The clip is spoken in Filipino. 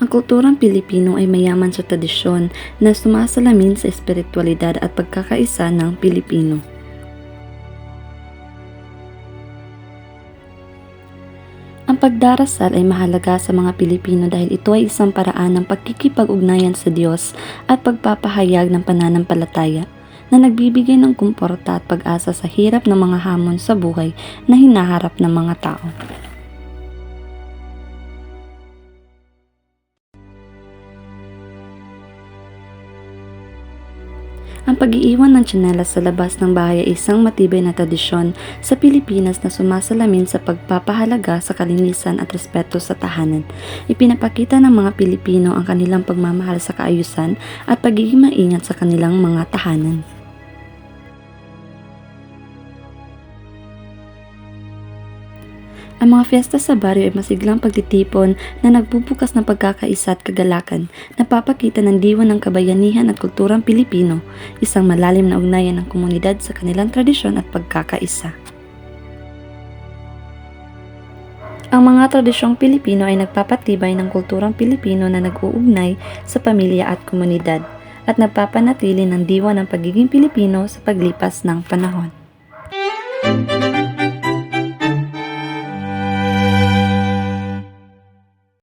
Ang kulturang Pilipino ay mayaman sa tradisyon na sumasalamin sa espiritualidad at pagkakaisa ng Pilipino. Ang pagdarasal ay mahalaga sa mga Pilipino dahil ito ay isang paraan ng pagkikipag-ugnayan sa Diyos at pagpapahayag ng pananampalataya na nagbibigay ng kumporta at pag-asa sa hirap ng mga hamon sa buhay na hinaharap ng mga tao. Ang pag-iiwan ng tsinelas sa labas ng bahay ay isang matibay na tradisyon sa Pilipinas na sumasalamin sa pagpapahalaga sa kalinisan at respeto sa tahanan. Ipinapakita ng mga Pilipino ang kanilang pagmamahal sa kaayusan at pagiging maingat sa kanilang mga tahanan. Ang mga fiesta sa baryo ay masiglang pagtitipon na nagbubukas ng pagkakaisa at kagalakan, napapakita ng diwa ng kabayanihan at kulturang Pilipino, isang malalim na ugnayan ng komunidad sa kanilang tradisyon at pagkakaisa. Ang mga tradisyong Pilipino ay nagpapatibay ng kulturang Pilipino na nag-uugnay sa pamilya at komunidad at nagpapanatili ng diwa ng pagiging Pilipino sa paglipas ng panahon.